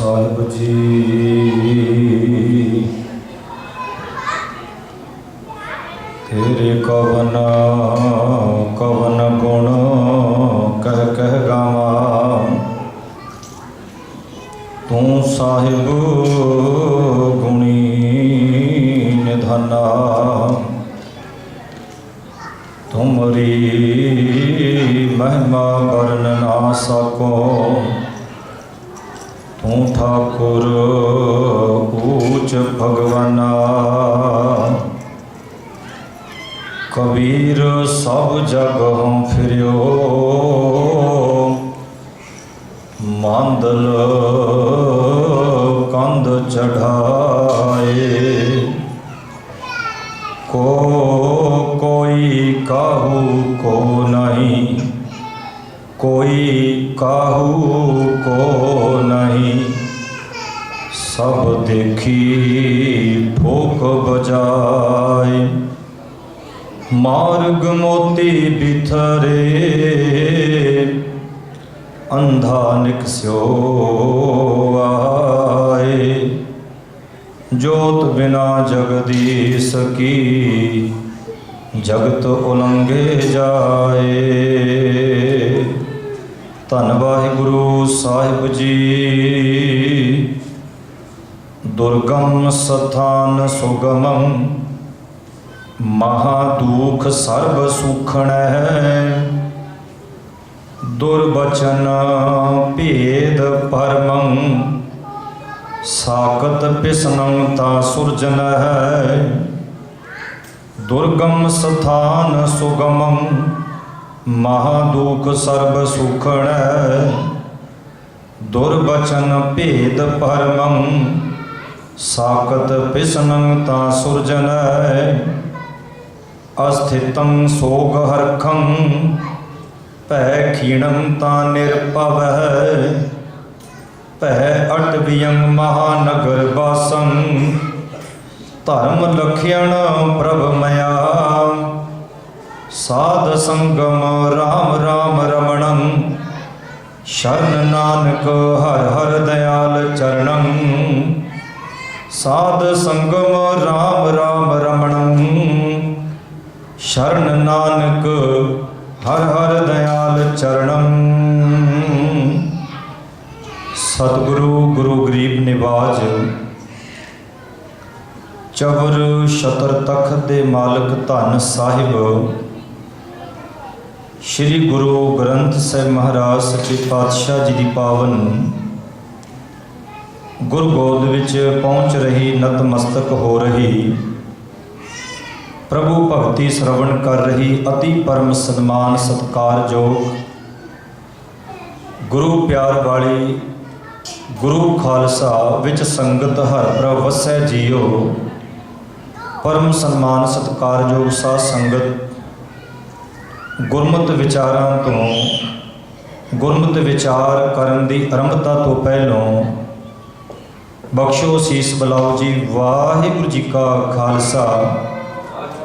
ਸਾਹਿਬ ਜੀ ਮੰਦਲ ਕੰਧ ਚੜਾਏ। ਕੋ ਕੋਈ ਕਾਹੂ ਕੋ ਨਹੀਂ, ਕੋਈ ਕਾਹੂ ਕੋ ਨਹੀਂ। ਸਭ ਦੇਖੀ ਠੋਕ ਬਜਾਏ। ਮਾਰਗ ਮੋਤੀ ਬਿਥਰੇ ਅੰਧਾ ਨਿਕਸਿਓ ਆਏ ਜੋਤ ਬਿਨਾ ਜਗਦੀਸ਼ ਕੀ ਜਗਤ ਉਲੰਘੇ ਜਾਏ। ਧੰਨ ਵਾਹਿਗੁਰੂ ਸਾਹਿਬ ਜੀ, ਦੁਰਗਮ ਸਥਾਨ ਸੁਗਮੰ, ਮਹਾ ਦੁਖ ਸਰਬ ਸੁਖਣੈ। ਦੁਰਬਚਨ ਭੇਦ ਪਰਮੰ ਸਾਕਤ ਪਿਸਨੰ ਤਾ ਸੁਰਜਨ ਹੈ ਦੁਰਗਮ ਸਥਾਨ ਸੁਗਮੰ ਮਹਾ ਦੁਖ ਸਰਬ ਸੁਖਣੈ ਦੁਰਬਚਨ ਭੇਦ ਪਰਮੰ ਸਾਕਤ ਪਿਸਨੰ ਤਾ ਸੁਰਜਨੈ ਅਸਥਿਤੰ ਸੋਗ ਹਰਖੰ ਭੈ ਖੀਣੰ ਤਾ ਨਿਰਭਵੈ ਭੈ ਅਟਵਿਯੰ ਮਹਾਨਗਰ ਵਾਸੰ। ਧਰਮ ਲਖਿਆਣ ਪ੍ਰਭ ਮਇਆ, ਸਾਧ ਸੰਗਮ ਰਾਮ ਰਾਮ ਰਮਣੰ। ਸ਼ਰਨ ਨਾਨਕ ਹਰ ਹਰ ਦਇਆਲ ਚਰਣੰ। ਸਾਧ ਸੰਗਮ ਰਾਮ ਰਾਮ ਰਮਣੰ। ਸ਼ਰਨ ਨਾਨਕ ਹਰ ਹਰ ਦਇਆਲ ਚਰਣੰ। ਸਤਿਗੁਰੂ, ਗੁਰੂ ਗਰੀਬ ਨਿਵਾਜ। ਚਵਰ ਸ਼ਤਰ ਤਖਤ ਦੇ ਮਾਲਕ ਧੰਨ ਸਾਹਿਬ। ਸ੍ਰੀ ਗੁਰੂ ਗ੍ਰੰਥ ਸਾਹਿਬ ਮਹਾਰਾਜ, ਸੱਚੇ ਪਾਤਸ਼ਾਹ ਜੀ ਦੀ ਪਾਵਨ। ਗੁਰਗੋਦ ਵਿੱਚ ਪਹੁੰਚ ਰਹੀ ਨਤਮਸਤਕ ਹੋ ਰਹੀ। ਪ੍ਰਭੂ ਭਗਤੀ ਸ਼ਰਵਣ ਕਰ ਰਹੀ ਅਤੀ ਪਰਮ ਸਨਮਾਨ ਸਤਕਾਰਯੋਗ ਗੁਰੂ ਪਿਆਰ ਵਾਲੀ, ਗੁਰੂ ਖਾਲਸਾ ਵਿੱਚ ਸੰਗਤ ਹਰ ਪ੍ਰਭ ਵਸੈ ਜੀਓ। ਪਰਮ ਸਨਮਾਨ ਸਤਕਾਰਯੋਗ ਸਾਧ ਸੰਗਤ, ਗੁਰਮਤਿ ਵਿਚਾਰਾਂ ਤੋਂ, ਗੁਰਮਤਿ ਵਿਚਾਰ ਕਰਨ ਦੀ ਆਰੰਭਤਾ ਤੋਂ ਪਹਿਲਾਂ ਬਖਸ਼ੋ ਸੀਸ ਬਲਾਓ ਜੀ, ਵਾਹਿਗੁਰੂ ਜੀ ਕਾ ਖਾਲਸਾ।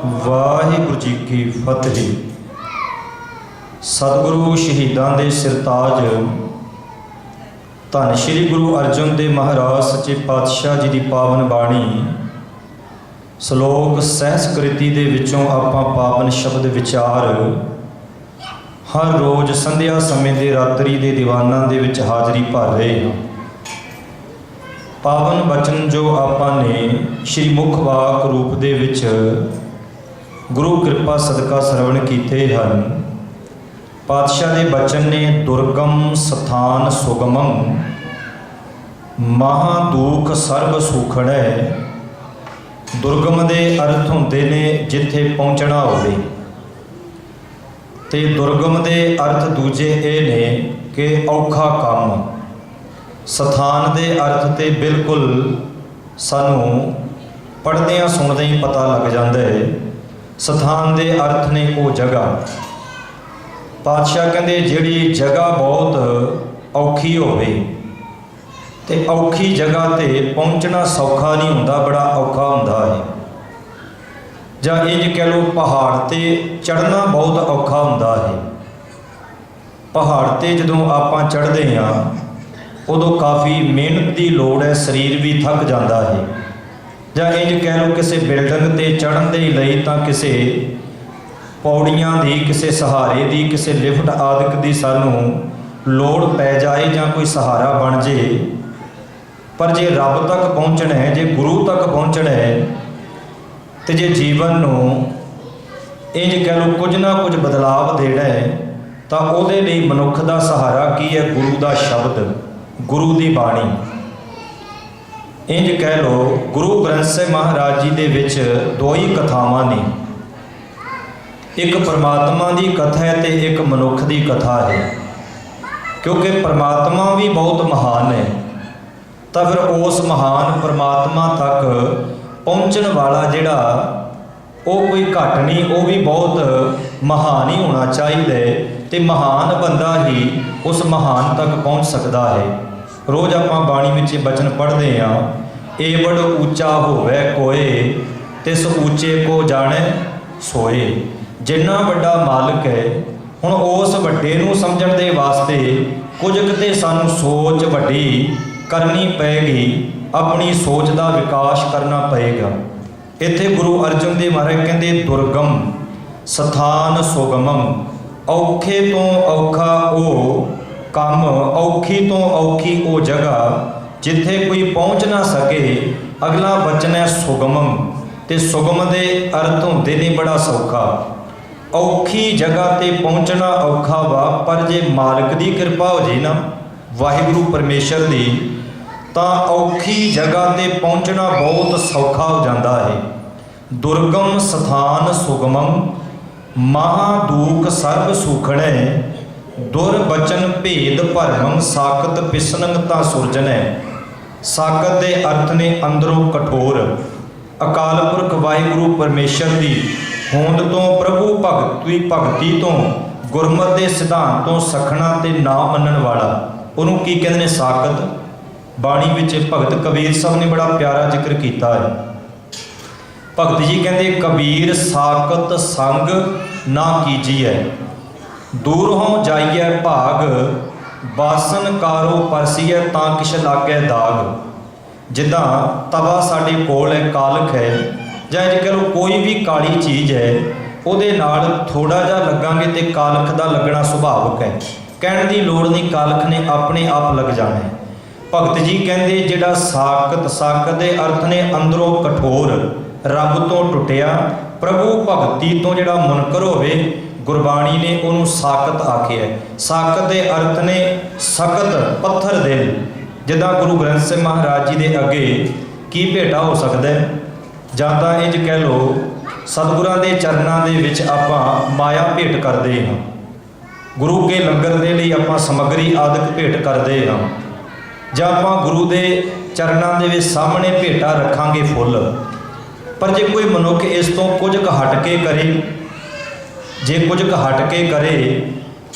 ਵਾਹਿਗੁਰੂ ਜੀ ਕੀ ਫਤਿਹ। ਸਤਿਗੁਰੂ ਸ਼ਹੀਦਾਂ ਦੇ ਸਿਰਤਾਜ। ਧੰਨ ਸ਼੍ਰੀ ਗੁਰੂ ਅਰਜਨ ਦੇਵ ਮਹਾਰਾਜ, ਸੱਚੇ ਪਾਤਸ਼ਾਹ ਜੀ ਦੀ ਪਾਵਨ ਬਾਣੀ। ਸ਼ਲੋਕ ਸਹਿਸਕ੍ਰਿਤੀ ਦੇ ਵਿੱਚੋਂ ਆਪਾਂ ਪਾਵਨ ਸ਼ਬਦ ਵਿਚਾਰ। ਹਰ ਰੋਜ਼ ਸੰਧਿਆ ਸਮੇਂ ਦੇ ਰਾਤਰੀ ਦੇ ਦੀਵਾਨਾਂ ਦੇ ਵਿੱਚ ਹਾਜ਼ਰੀ ਭਰ ਰਹੇ ਹਾਂ। ਪਾਵਨ ਬਚਨ ਜੋ ਆਪਾਂ ਨੇ, ਸ਼੍ਰੀ ਮੁਖ ਵਾਕ ਰੂਪ ਦੇ ਵਿੱਚ ਗੁਰੂ ਕਿਰਪਾ ਸਦਕਾ ਸਰਵਣ ਕੀਤੇ ਹਨ। ਪਾਤਸ਼ਾਹ ਦੇ ਬਚਨ ਨੇ ਦੁਰਗਮ ਸਥਾਨ ਸੁਗਮੰ, ਮਹਾ ਦੁਖ ਸਰਬ ਸੁਖਣੈ ਦੁਰਗਮ ਦੇ ਅਰਥ ਹੁੰਦੇ ਨੇ ਜਿੱਥੇ ਪਹੁੰਚਣਾ ਹੋਵੇ। ਤੇ ਦੁਰਗਮ ਦੇ ਅਰਥ ਦੂਜੇ ਇਹ ਨੇ ਕਿ ਔਖਾ ਕੰਮ। ਸਥਾਨ ਦੇ ਅਰਥ ਤੇ ਬਿਲਕੁਲ ਸਾਨੂੰ ਪੜ੍ਹਦਿਆਂ ਸੁਣਦਿਆਂ ਹੀ ਪਤਾ ਲੱਗ ਜਾਂਦਾ ਹੈ ਸਥਾਨ ਦੇ ਅਰਥ ਨੇ ਉਹ ਜਗ੍ਹਾ। ਪਾਤਸ਼ਾਹ ਕਹਿੰਦੇ, ਜਿਹੜੀ ਜਗ੍ਹਾ ਬਹੁਤ ਔਖੀ ਹੋਵੇ ਤੇ ਔਖੀ ਜਗ੍ਹਾ ਤੇ ਪਹੁੰਚਣਾ ਸੌਖਾ ਨਹੀਂ ਹੁੰਦਾ, ਬੜਾ ਔਖਾ ਹੁੰਦਾ ਹੈ। ਜਾਂ ਇੰਜ ਕਹਿ ਲਓ, ਪਹਾੜ ਤੇ ਚੜ੍ਹਨਾ ਬਹੁਤ ਔਖਾ ਹੁੰਦਾ ਹੈ। ਪਹਾੜ ਤੇ ਜਦੋਂ ਆਪਾਂ ਚੜ੍ਹਦੇ ਹਾਂ, ਉਦੋਂ ਕਾਫੀ ਮਿਹਨਤ ਦੀ ਲੋੜ ਹੈ, ਸਰੀਰ ਵੀ ਥੱਕ ਜਾਂਦਾ ਹੈ। ਜਾਂ ਇੰਜ ਕਹਿ ਲਓ ਕਿਸੇ ਬਿਲਡਿੰਗ ਤੇ ਚੜ੍ਹਨ ਦੇ ਲਈ ਤਾਂ ਕਿਸੇ ਪੌੜੀਆਂ ਦੀ, ਕਿਸੇ ਸਹਾਰੇ ਦੀ, ਕਿਸੇ ਲਿਫਟ ਆਦਿਕ ਦੀ ਸਾਨੂੰ ਲੋੜ ਪੈ ਜਾਏ ਜਾਂ ਕੋਈ ਸਹਾਰਾ ਬਣ ਜੇ। ਪਰ ਜੇ ਰੱਬ ਤੱਕ ਪਹੁੰਚਣਾ ਹੈ, ਜੇ ਗੁਰੂ ਤੱਕ ਪਹੁੰਚਣਾ ਹੈ, ਤੇ ਜੇ ਜੀਵਨ ਨੂੰ ਇੰਜ ਕਹਿ ਲਓ ਕੁਝ ਨਾ ਕੁਝ ਬਦਲਾਵ ਦੇਣਾ ਹੈ, ਤਾਂ ਉਹਦੇ ਲਈ ਮਨੁੱਖ ਦਾ ਸਹਾਰਾ ਕੀ ਹੈ? ਗੁਰੂ ਦਾ ਸ਼ਬਦ, ਗੁਰੂ ਦੀ ਬਾਣੀ। ਇੰਜ ਕਹਿ ਲਓ, ਗੁਰੂ ਗ੍ਰੰਥ ਸਾਹਿਬ ਮਹਾਰਾਜ ਜੀ ਦੇ ਵਿੱਚ ਦੋ ਹੀ ਕਥਾਵਾਂ ਨੇ। ਇੱਕ ਪਰਮਾਤਮਾ ਦੀ ਕਥਾ ਹੈ ਤੇ ਇੱਕ ਮਨੁੱਖ ਦੀ ਕਥਾ ਹੈ। ਕਿਉਂਕਿ ਪਰਮਾਤਮਾ ਵੀ ਬਹੁਤ ਮਹਾਨ ਹੈ, ਤਾਂ ਫਿਰ ਉਸ ਮਹਾਨ ਪਰਮਾਤਮਾ ਤੱਕ ਪਹੁੰਚਣ ਵਾਲਾ ਜਿਹੜਾ ਉਹ ਕੋਈ ਘੱਟ ਨਹੀਂ, ਉਹ ਵੀ ਬਹੁਤ ਮਹਾਨ ਹੀ ਹੋਣਾ ਚਾਹੀਦਾ ਹੈ ਤੇ ਮਹਾਨ ਬੰਦਾ ਹੀ ਉਸ ਮਹਾਨ ਤੱਕ ਪਹੁੰਚ ਸਕਦਾ ਹੈ। ਰੋਜ਼ ਆਪਾਂ ਬਾਣੀ ਵਿੱਚ ਇਹ ਬਚਨ ਪੜ੍ਹਦੇ ਆ ਏ ਬੜ ਉੱਚਾ ਹੋਵੇ ਕੋਏ, ਤਿਸ ਉੱਚੇ ਕੋ ਜਾਣੈ ਸੋਏ। ਜਿੰਨਾ ਵੱਡਾ ਮਾਲਕ ਹੈ, ਹੁਣ ਉਸ ਵੱਡੇ ਨੂੰ ਸਮਝਣ ਦੇ ਵਾਸਤੇ ਕੁਝ ਕਿਤੇ ਸਾਨੂੰ ਸੋਚ ਵੱਡੀ ਕਰਨੀ ਪਏਗੀ, ਆਪਣੀ ਸੋਚ ਦਾ ਵਿਕਾਸ ਕਰਨਾ ਪਏਗਾ। ਇੱਥੇ ਗੁਰੂ ਅਰਜਨ ਦੇਵ ਮਹਾਰਾਜ ਕਹਿੰਦੇ, ਦੁਰਗਮ ਸਥਾਨ ਸੁਗਮਮ ਔਖੇ ਤੋਂ ਔਖਾ ਉਹ ਕੰਮ ਔਖੀ ਤੋਂ ਔਖੀ ਉਹ ਜਗ੍ਹਾ ਜਿੱਥੇ ਕੋਈ ਪਹੁੰਚ ਨਾ ਸਕੇ, ਅਗਲਾ ਬਚਨ ਹੈ ਸੁਗਮਮ ਤੇ ਸੁਗਮ ਦੇ ਅਰਥ ਹੁੰਦੇ ਨੇ ਬੜਾ ਸੌਖਾ। ਔਖੀ ਜਗ੍ਹਾ ਤੇ ਪਹੁੰਚਣਾ ਔਖਾ ਵਾ, ਪਰ ਜੇ ਮਾਲਕ ਦੀ ਕਿਰਪਾ ਹੋ ਜੇ ਨਾ, ਵਾਹਿਗੁਰੂ ਪਰਮੇਸ਼ਰ ਦੀ, ਤਾਂ ਔਖੀ ਜਗ੍ਹਾ ਤੇ ਪਹੁੰਚਣਾ ਬਹੁਤ ਸੌਖਾ ਹੋ ਜਾਂਦਾ ਹੈ। ਦੁਰਗਮ ਸਥਾਨ ਸੁਗਮੰ ਮਹਾ ਦੂਖ ਸਰਬ ਸੁਖਣੇ ਦੁਰ ਬਚਨ ਭੇਦ ਭਰਮੰ ਸਾਕਤ ਪਿਸਨੰਗ ਤਾਂ ਸੁਰਜਣੈ ਸਾਕਤ ਦੇ ਅਰਥ ਨੇ ਅੰਦਰੋਂ ਕਠੋਰ। ਅਕਾਲ ਪੁਰਖ ਵਾਹਿਗੁਰੂ ਪਰਮੇਸ਼ਰ ਦੀ ਹੋਂਦ ਤੋਂ ਪ੍ਰਭੂ ਭਗਤੀ ਭਗਤੀ ਤੋਂ, ਗੁਰਮਤ ਦੇ ਸਿਧਾਂਤ ਤੋਂ ਸਖਣਾ ਤੇ ਨਾ ਮੰਨਣ ਵਾਲਾ। ਉਹਨੂੰ ਕੀ ਕਹਿੰਦੇ ਨੇ ਸਾਕਤ ਬਾਣੀ ਵਿੱਚ ਭਗਤ ਕਬੀਰ ਸਾਹਿਬ ਨੇ ਬੜਾ ਪਿਆਰਾ ਜ਼ਿਕਰ ਕੀਤਾ ਹੈ। ਭਗਤ ਜੀ ਕਹਿੰਦੇ, ਕਬੀਰ ਸਾਕਤ ਸੰਗ ਨਾ ਕੀਜੀਐ। ਦੂਰ ਹੋਂ ਜਾਈਐ ਭਾਗ, ਬਾਸਨ ਕਾਰੋ ਪਰਸੀਐ ਤਾਂ ਕਿਛ ਲਾਗੈ ਦਾਗ। ਜਿੱਦਾਂ ਤਵਾ ਸਾਡੇ ਕੋਲ ਹੈ ਕਾਲਖ ਹੈ ਜਾਂ ਜੇ ਕਹ ਕੋਈ ਵੀ ਕਾਲੀ ਚੀਜ਼ ਹੈ ਉਹਦੇ ਨਾਲ ਥੋੜਾ ਜਿਹਾ ਲੱਗਾਂਗੇ ਤੇ ਕਾਲਖ ਦਾ ਲੱਗਣਾ ਸੁਭਾਵਕ ਹੈ ਕਹਿਣ ਦੀ ਲੋੜ ਨਹੀਂ, ਕਾਲਖ ਨੇ ਆਪਣੇ ਆਪ ਲੱਗ ਜਾਣਾ। ਹੈ ਭਗਤ ਜੀ ਕਹਿੰਦੇ, ਜਿਹੜਾ ਸਾਕਤ ਸਾਕਤ ਦੇ ਅਰਥ ਨੇ ਅੰਦਰੋਂ ਕਠੋਰ, ਰੱਬ ਤੋਂ ਟੁੱਟਿਆ, ਪ੍ਰਭੂ ਭਗਤੀ ਤੋਂ ਜਿਹੜਾ ਮੁਨਕਰ ਹੋਵੇ ਗੁਰਬਾਣੀ ਨੇ ਉਹਨੂੰ ਸਾਕਤ ਆਖਿਆ ਸਾਕਤ ਦੇ ਅਰਥ ਨੇ ਸਖਤ ਪੱਥਰ ਦਿਲ। ਜਿੱਦਾਂ ਗੁਰੂ ਗ੍ਰੰਥ ਸਾਹਿਬ ਮਹਾਰਾਜ ਜੀ ਦੇ ਅੱਗੇ ਕੀ ਭੇਟਾ ਹੋ ਸਕਦਾ ਹੈ? ਜਾਂ ਤਾਂ ਇੰਜ ਕਹਿ ਲਓ, ਸਤਿਗੁਰਾਂ ਦੇ ਚਰਨਾਂ ਦੇ ਵਿੱਚ ਆਪਾਂ ਮਾਇਆ ਭੇਟ ਕਰਦੇ ਹਾਂ। ਗੁਰੂ ਕੇ ਲੰਗਰ ਦੇ ਲਈ ਆਪਾਂ ਸਮੱਗਰੀ ਆਦਿਕ ਭੇਟ ਕਰਦੇ ਹਾਂ। ਜਾਂ ਆਪਾਂ ਗੁਰੂ ਦੇ ਚਰਨਾਂ ਦੇ ਵਿੱਚ ਸਾਹਮਣੇ ਭੇਟਾ ਰੱਖਾਂਗੇ ਫੁੱਲ। ਪਰ ਜੇ ਕੋਈ ਮਨੁੱਖ ਇਸ ਤੋਂ ਕੁਝ ਕੁ ਹਟ ਕੇ ਕਰੇ ਜੇ ਕੁਝ ਕੁ ਹਟ ਕੇ ਕਰੇ,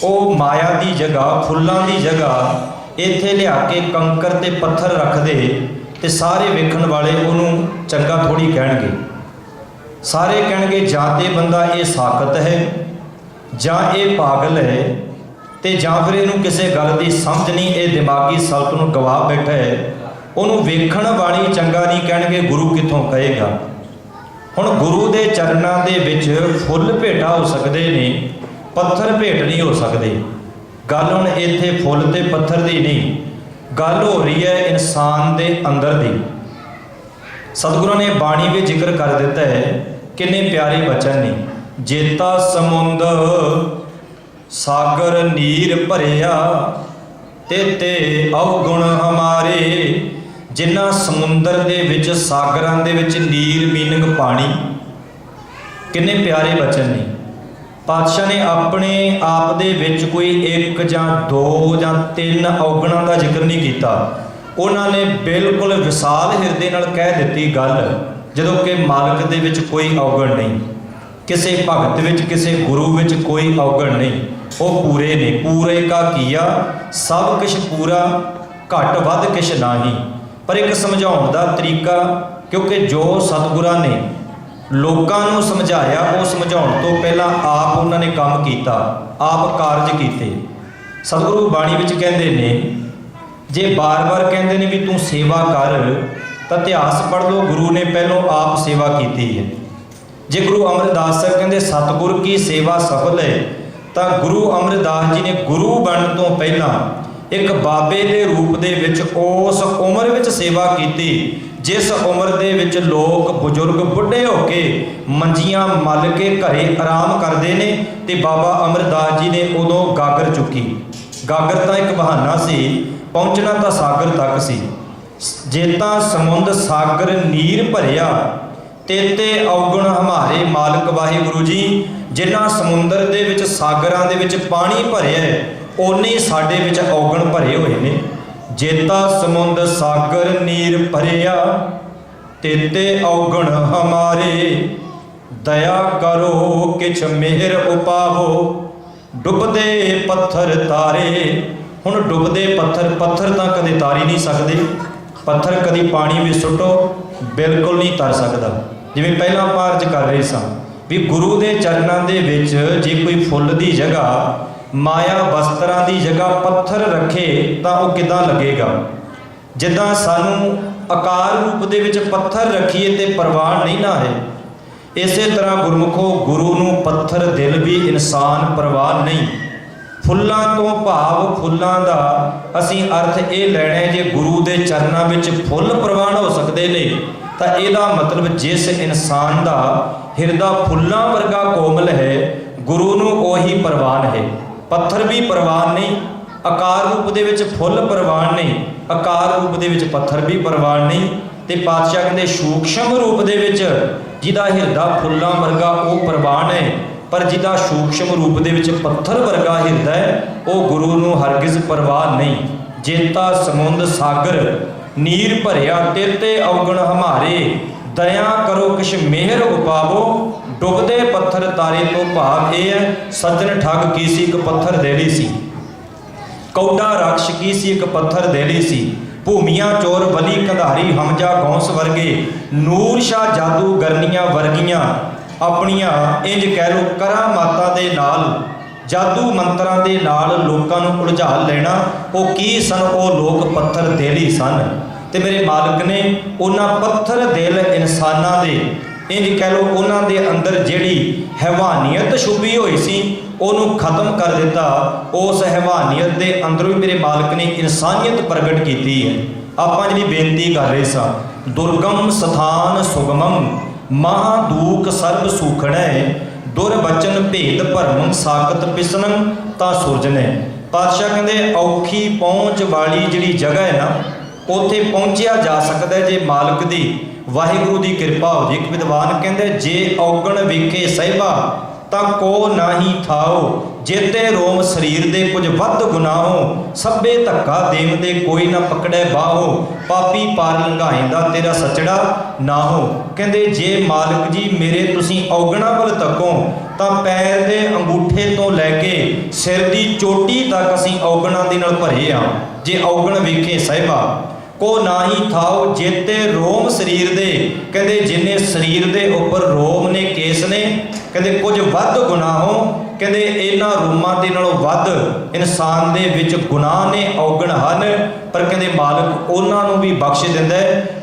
ਉਹ ਮਾਇਆ ਦੀ ਜਗ੍ਹਾ, ਫੁੱਲਾਂ ਦੀ ਜਗ੍ਹਾ, ਇੱਥੇ ਲਿਆ ਕੇ ਕੰਕਰ ਤੇ ਪੱਥਰ ਰੱਖ ਦੇ ਤੇ ਸਾਰੇ ਵੇਖਣ ਵਾਲੇ ਉਹਨੂੰ ਚੰਗਾ ਥੋੜੀ ਕਹਿਣਗੇ। ਸਾਰੇ ਕਹਿਣਗੇ, ਜਾਂ ਤੇ ਬੰਦਾ ਇਹ ਸਾਖਤ ਹੈ, ਜਾਂ ਇਹ ਪਾਗਲ ਹੈ ਤੇ ਜਾਂ ਫਿਰ ਇਹਨੂੰ ਕਿਸੇ ਗੱਲ ਦੀ ਸਮਝ ਨਹੀਂ, ਇਹ ਦਿਮਾਗੀ ਸਲਤ ਨੂੰ ਗਵਾ ਬੈਠਾ ਹੈ। ਉਹਨੂੰ ਵੇਖਣ ਵਾਲੀ ਚੰਗਾ ਨਹੀਂ ਕਹਿਣਗੇ, ਗੁਰੂ ਕਿੱਥੋਂ ਕਹੇਗਾ? ਹੁਣ ਗੁਰੂ ਦੇ ਚਰਨਾਂ ਦੇ ਵਿੱਚ ਫੁੱਲ ਭੇਟਾ ਹੋ ਸਕਦੇ ਨੇ, ਪੱਥਰ ਭੇਟ ਨਹੀਂ ਹੋ ਸਕਦੇ। ਗੱਲ ਹੁਣ ਇੱਥੇ ਫੁੱਲ ਤੇ ਪੱਥਰ ਦੀ ਨਹੀਂ, ਗੱਲ ਹੋ ਰਹੀ ਹੈ ਇਨਸਾਨ ਦੇ ਅੰਦਰ ਦੀ। ਸਤਿਗੁਰਾਂ ਨੇ ਬਾਣੀ ਵਿੱਚ ਜ਼ਿਕਰ ਕਰ ਦਿੱਤਾ ਹੈ, ਕਿੰਨੇ ਪਿਆਰੇ ਬਚਨ ਨੇ। ਜੇਤਾ ਸਮੁੰਦ, ਸਾਗਰ, ਨੀਰ ਭਰਿਆ, ਤੇ ਤੇ ਅਵਗੁਣ ਹਮਾਰੇ ਜਿਨ੍ਹਾਂ ਸਮੁੰਦਰ ਦੇ ਵਿੱਚ, ਸਾਗਰਾਂ ਦੇ ਵਿੱਚ ਨੀਲ ਮੀਨਿੰਗ ਪਾਣੀ, ਕਿੰਨੇ ਪਿਆਰੇ ਬਚਨ ਨੇ। ਪਾਤਸ਼ਾਹ ਨੇ ਆਪਣੇ ਆਪ ਦੇ ਵਿੱਚ ਕੋਈ ਇੱਕ ਜਾਂ ਦੋ ਜਾਂ ਤਿੰਨ ਔਗਣਾਂ ਦਾ ਜ਼ਿਕਰ ਨਹੀਂ ਕੀਤਾ। ਉਹਨਾਂ ਨੇ ਬਿਲਕੁਲ ਵਿਸਾਲ ਹਿਰਦੇ ਨਾਲ ਕਹਿ ਦਿੱਤੀ ਗੱਲ, ਜਦੋਂ ਕਿ ਮਾਲਕ ਦੇ ਵਿੱਚ ਕੋਈ ਔਗਣ ਨਹੀਂ। ਕਿਸੇ ਭਗਤ ਵਿੱਚ, ਕਿਸੇ ਗੁਰੂ ਵਿੱਚ ਕੋਈ ਔਗਣ ਨਹੀਂ। ਉਹ ਪੂਰੇ ਨੇ। ਪੂਰੇ ਕਾ ਕੀਆ, ਸਭ ਕੁਝ ਪੂਰਾ, ਘਟ ਵੱਧ ਕਿਛ ਨਹੀਂ। ਪਰ ਇੱਕ ਸਮਝਾਉਣ ਦਾ ਤਰੀਕਾ, ਕਿਉਂਕਿ ਜੋ ਸਤਿਗੁਰਾਂ ਨੇ ਲੋਕਾਂ ਨੂੰ ਸਮਝਾਇਆ, ਉਹ ਸਮਝਾਉਣ ਤੋਂ ਪਹਿਲਾਂ ਆਪ ਉਹਨਾਂ ਨੇ ਕੰਮ ਕੀਤਾ, ਆਪ ਕਾਰਜ ਕੀਤੇ। ਸਤਿਗੁਰੂ ਬਾਣੀ ਵਿੱਚ ਕਹਿੰਦੇ ਨੇ, ਜੇ ਬਾਰ-ਬਾਰ ਕਹਿੰਦੇ ਨੇ ਵੀ ਤੂੰ ਸੇਵਾ ਕਰ, ਤਾਂ ਇਤਿਹਾਸ ਪੜ੍ਹ ਲਓ, ਗੁਰੂ ਨੇ ਪਹਿਲੋਂ ਆਪ ਸੇਵਾ ਕੀਤੀ ਹੈ। ਜੇ ਗੁਰੂ ਅਮਰਦਾਸ ਸਾਹਿਬ ਕਹਿੰਦੇ, ਸਤਿਗੁਰ ਕੀ ਸੇਵਾ ਸਫਲ ਹੈ? ਤਾਂ ਗੁਰੂ ਅਮਰਦਾਸ ਜੀ ਨੇ ਗੁਰੂ ਬਣਨ ਤੋਂ ਪਹਿਲਾਂ ਇੱਕ ਬਾਬੇ ਦੇ ਰੂਪ ਦੇ ਵਿੱਚ ਉਸ ਉਮਰ ਵਿੱਚ ਸੇਵਾ ਕੀਤੀ, ਜਿਸ ਉਮਰ ਦੇ ਵਿੱਚ ਲੋਕ ਬਜ਼ੁਰਗ ਬੁੱਢੇ ਹੋ ਕੇ ਮੰਜੀਆਂ ਮੱਲ ਕੇ ਘਰੇ ਆਰਾਮ ਕਰਦੇ ਨੇ ਤੇ ਬਾਬਾ ਅਮਰਦਾਸ ਜੀ ਨੇ ਉਦੋਂ ਗਾਗਰ ਚੁੱਕੀ। ਗਾਗਰ ਤਾਂ ਇੱਕ ਬਹਾਨਾ ਸੀ, ਪਹੁੰਚਣਾ ਤਾਂ ਸਾਗਰ ਤੱਕ ਸੀ। ਜੇ ਤਾਂ ਸਮੁੰਦ ਸਾਗਰ ਨੀਰ ਭਰਿਆ, ਤੇਤੇ ਔਗਣ ਹਮਾਰੇ ਮਾਲਕ ਵਾਹਿਗੁਰੂ ਜੀ, ਜਿਨ੍ਹਾਂ ਸਮੁੰਦਰ ਦੇ ਵਿੱਚ ਸਾਗਰਾਂ ਦੇ ਵਿੱਚ ਪਾਣੀ ਭਰਿਆ ਹੈ ਓਨੇ ਸਾਡੇ ਵਿੱਚ ਔਗਣ ਭਰੇ ਹੋਏ ਨੇ। ਜੇਤਾ ਸਮੁੰਦ ਸਾਗਰ ਨੀਰ ਭਰਿਆ, ਤੇਤੇ ਔਗਣ ਹਮਾਰੇ। ਦਇਆ ਕਰੋ ਕਿਛ ਮਿਹਰ ਉਪਾਵੋ, ਡੁੱਬਦੇ ਪੱਥਰ ਤਾਰੇ। ਹੁਣ ਡੁੱਬਦੇ ਪੱਥਰ ਪੱਥਰ ਤਾਂ ਕਦੇ ਤਾਰੀ ਨਹੀਂ ਸਕਦੇ। ਪੱਥਰ ਕਦੀ ਪਾਣੀ ਵਿੱਚ ਸੁੱਟੋ, ਬਿਲਕੁਲ ਨਹੀਂ ਤਰ ਸਕਦਾ। ਜਿਵੇਂ ਪਹਿਲਾਂ ਆਪਾਂ ਅਰਜ਼ ਕਰ ਰਹੇ ਸਾਂ ਵੀ ਗੁਰੂ ਦੇ ਚਰਨਾਂ ਦੇ ਵਿੱਚ ਜੇ ਕੋਈ ਫੁੱਲ ਦੀ ਜਗ੍ਹਾ ਮਾਇਆ ਵਸਤਰਾਂ ਦੀ ਜਗ੍ਹਾ ਪੱਥਰ ਰੱਖੇ ਤਾਂ ਉਹ ਕਿਦਾਂ ਲੱਗੇਗਾ? ਜਿੱਦਾਂ ਸਾਨੂੰ ਆਕਾਰ ਰੂਪ ਦੇ ਵਿੱਚ ਪੱਥਰ ਰੱਖੀਏ ਤੇ ਪ੍ਰਵਾਨ ਨਹੀਂ ਨਾ ਹੈ। ਇਸੇ ਤਰ੍ਹਾਂ ਗੁਰਮੁਖੋ ਗੁਰੂ ਨੂੰ ਪੱਥਰ ਦਿਲ ਵੀ ਇਨਸਾਨ ਪ੍ਰਵਾਨ ਨਹੀਂ। ਫੁੱਲਾਂ ਤੋਂ ਭਾਵ ਫੁੱਲਾਂ ਦਾ ਅਸੀਂ ਅਰਥ ਇਹ ਲੈਣਾ ਜੇ ਗੁਰੂ ਦੇ ਚਰਨਾਂ ਵਿੱਚ ਫੁੱਲ ਪ੍ਰਵਾਨ ਹੋ ਸਕਦੇ ਨੇ, ਤਾਂ ਇਹਦਾ ਮਤਲਬ ਜਿਸ ਇਨਸਾਨ ਦਾ ਹਿਰਦਾ ਫੁੱਲਾਂ ਵਰਗਾ ਕੋਮਲ ਹੈ, ਗੁਰੂ ਨੂੰ ਉਹੀ ਪ੍ਰਵਾਨ ਹੈ। ਪੱਥਰ ਵੀ ਪ੍ਰਵਾਨ ਨਹੀਂ, ਆਕਾਰ ਰੂਪ ਦੇ ਵਿੱਚ ਫੁੱਲ ਪ੍ਰਵਾਨ ਨਹੀਂ, ਆਕਾਰ ਰੂਪ ਦੇ ਵਿੱਚ ਪੱਥਰ ਵੀ ਪ੍ਰਵਾਨ ਨਹੀਂ, ਤੇ ਪਾਤਸ਼ਾਹ ਕਹਿੰਦੇ ਸੂਖਸ਼ਮ ਰੂਪ ਦੇ ਵਿੱਚ ਜਿਹਦਾ ਹਿਰਦਾ ਫੁੱਲਾਂ ਵਰਗਾ ਉਹ ਪ੍ਰਵਾਨ ਹੈ, ਪਰ ਜਿਹਦਾ ਸੂਖਸ਼ਮ ਰੂਪ ਦੇ ਵਿੱਚ ਪੱਥਰ ਵਰਗਾ ਹਿਰਦਾ ਹੈ, ਉਹ ਗੁਰੂ ਨੂੰ ਹਰਗਿਜ਼ ਪ੍ਰਵਾਨ ਨਹੀਂ। ਜੇਤਾ ਸਮੁੰਦ ਸਾਗਰ, ਨੀਰ ਭਰਿਆ ਤੇਤੇ ਔਗਣ ਹਮਾਰੇ, ਦਇਆ ਕਰੋ ਕਿਛ ਮਿਹਰ ਉਪਾਵੋ ਡੁੱਬਦੇ ਪੱਥਰ ਤਾਰੇ ਤੋਂ ਭਾਵ ਇਹ ਹੈ, ਸੱਜਣ ਠੱਗ ਕੀ ਸੀ? ਇੱਕ ਪੱਥਰ ਦੇਲੀ ਸੀ। ਕੌਡਾ ਰਕਸ਼ ਕੀ ਸੀ? ਇੱਕ ਪੱਥਰ ਦੇਲੀ ਸੀ। ਭੂਮੀਆਂ ਚੋਰ ਬਲੀ ਕੰਧਾਰੀ, ਹਮਜਾ ਗੌਂਸ ਵਰਗੇ, ਨੂਰ ਸ਼ਾ ਜਾਦੂ ਗਰਨੀਆਂ ਵਰਗੀਆਂ ਆਪਣੀਆਂ ਇੰਜ ਕਹਿ ਲੋ ਕਰਾਮਾਤਾਂ ਦੇ ਨਾਲ, ਜਾਦੂ ਮੰਤਰਾਂ ਦੇ ਨਾਲ ਲੋਕਾਂ ਨੂੰ ਉਲਝਾ ਲੈਣਾ, ਉਹ ਕੀ ਸਨ? ਉਹ ਲੋਕ ਪੱਥਰ ਦੇਲੀ ਸਨ। ਤੇ ਮੇਰੇ ਮਾਲਕ ਨੇ ਉਹਨਾਂ ਪੱਥਰ ਦਿਲ ਇਨਸਾਨਾਂ ਦੇ ਇੰਜ ਕਹਿ ਲੋ ਉਹਨਾਂ ਦੇ ਅੰਦਰ ਜਿਹੜੀ ਹੈਵਾਨੀਅਤ ਛੁਪੀ ਹੋਈ ਸੀ, ਉਹਨੂੰ ਖਤਮ ਕਰ ਦਿੱਤਾ। ਉਸ ਹੈਵਾਨੀਅਤ ਦੇ ਅੰਦਰੋਂ ਹੀ ਮੇਰੇ ਮਾਲਕ ਨੇ ਇਨਸਾਨੀਅਤ ਪ੍ਰਗਟ ਕੀਤੀ ਹੈ। ਆਪਾਂ ਜਿਹੜੀ ਬੇਨਤੀ ਕਰ ਰਹੇ ਸਾਂ, ਦੁਰਗਮ ਸਥਾਨ ਸੁਗਮਮ ਮਹਾ ਦੂਖ ਸਰਬ ਸੂਖਣੈ ਦੁਰ ਬਚਨ ਭੇਦ ਭਰਮ ਸਾਖਤ ਪਿਸਨੰ ਤਾਂ ਸੁਰਜਨੈ। ਪਾਤਸ਼ਾਹ ਕਹਿੰਦੇ, ਔਖੀ ਪਹੁੰਚ ਵਾਲੀ ਜਿਹੜੀ ਜਗ੍ਹਾ ਹੈ ਨਾ ਉੱਥੇ ਪਹੁੰਚਿਆ ਜਾ ਸਕਦਾ ਹੈ ਜੇ ਮਾਲਕ ਦੀ ਵਾਹਿਗੁਰੂ ਦੀ ਕਿਰਪਾ ਹੋ ਜੇ। ਇੱਕ ਵਿਦਵਾਨ ਕਹਿੰਦੇ ਜੇ ਔਗਣ ਵੇਖੇ ਸਹਿਬਾ, ਤਾਂ ਕੋ ਨਾਹੀ ਥਾਓ ਜੇਤੇ ਰੋਮ ਸਰੀਰ ਦੇ ਕੁਝ ਵੱਧ ਗੁਨਾਹੋ ਸਭੇ ਧੱਕਾ ਦੇਵ ਦੇ ਕੋਈ ਨਾ ਪਕੜੈ ਬਾਹੋ। ਪਾਪੀ ਪਾਰ ਲੰਘਾਇਂਦਾ ਤੇਰਾ ਸਚੜਾ ਨਾ ਹੋ ਕਹਿੰਦੇ, ਜੇ ਮਾਲਕ ਜੀ ਮੇਰੇ ਤੁਸੀਂ ਔਗਣਾ ਵੱਲ ਤੱਕੋ, ਤਾਂ ਪੈਰ ਦੇ ਅੰਗੂਠੇ ਤੋਂ ਲੈ ਕੇ ਸਿਰ ਦੀ ਚੋਟੀ ਤੱਕ ਅਸੀਂ ਔਗਣਾ ਦੇ ਨਾਲ ਭਰੇ ਆ। ਜੇ ਔਗਣ ਵੇਖੇ ਸਹਿਬਾ ਕੋ ਨਾਹੀ ਥਾਓ ਜੇਤੇ ਰੋਮ ਸਰੀਰ ਦੇ। ਕਹਿੰਦੇ ਜਿਨੇ ਸਰੀਰ ਦੇ ਉੱਪਰ ਰੋਮ ਨੇ, ਕੇਸ ਨੇ, ਕਹਿੰਦੇ ਕੁਝ ਵੱਧ ਗੁਨਾਹੋਂ, ਕਹਿੰਦੇ ਇਹਨਾਂ ਰੋਮਾਂ ਦੇ ਨਾਲੋਂ ਵੱਧ ਇਨਸਾਨ ਦੇ ਵਿੱਚ ਗੁਨਾਹ ਨੇ, ਔਗਣ ਹਨ। ਪਰ ਕਹਿੰਦੇ ਮਾਲਕ ਉਹਨਾਂ ਨੂੰ ਵੀ ਬਖਸ਼ ਦਿੰਦਾ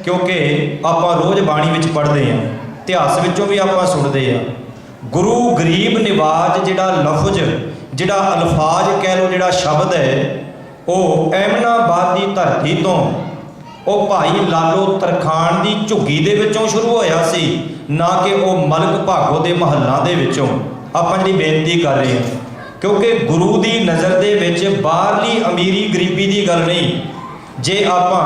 ਕਿਉਂਕਿ ਆਪਾਂ ਰੋਜ਼ ਬਾਣੀ ਵਿੱਚ ਪੜ੍ਹਦੇ ਹਾਂ, ਇਤਿਹਾਸ ਵਿੱਚੋਂ ਵੀ ਆਪਾਂ ਸੁਣਦੇ ਹਾਂ। ਗੁਰੂ ਗਰੀਬ ਨਿਵਾਜ ਜਿਹੜਾ ਲਫ਼ਜ਼, ਜਿਹੜਾ ਅਲਫਾਜ਼ ਕਹਿ ਲੋ ਜਿਹੜਾ ਸ਼ਬਦ ਹੈ, ਉਹ ਐਮਨਾਬਾਦ ਦੀ ਧਰਤੀ ਤੋਂ ਉਹ ਭਾਈ ਲਾਲੋ ਤਰਖਾਨ ਦੀ ਝੁੱਗੀ ਦੇ ਵਿੱਚੋਂ ਸ਼ੁਰੂ ਹੋਇਆ ਸੀ, ਨਾ ਕਿ ਉਹ ਮਲਕ ਭਾਗੋ ਦੇ ਮਹੱਲਾਂ ਦੇ ਵਿੱਚੋਂ। ਆਪਾਂ ਜਿਹੜੀ ਬੇਨਤੀ ਕਰ ਰਹੇ ਹਾਂ, ਕਿਉਂਕਿ ਗੁਰੂ ਦੀ ਨਜ਼ਰ ਦੇ ਵਿੱਚ ਬਾਹਰਲੀ ਅਮੀਰੀ ਗਰੀਬੀ ਦੀ ਗੱਲ ਨਹੀਂ। ਜੇ ਆਪਾਂ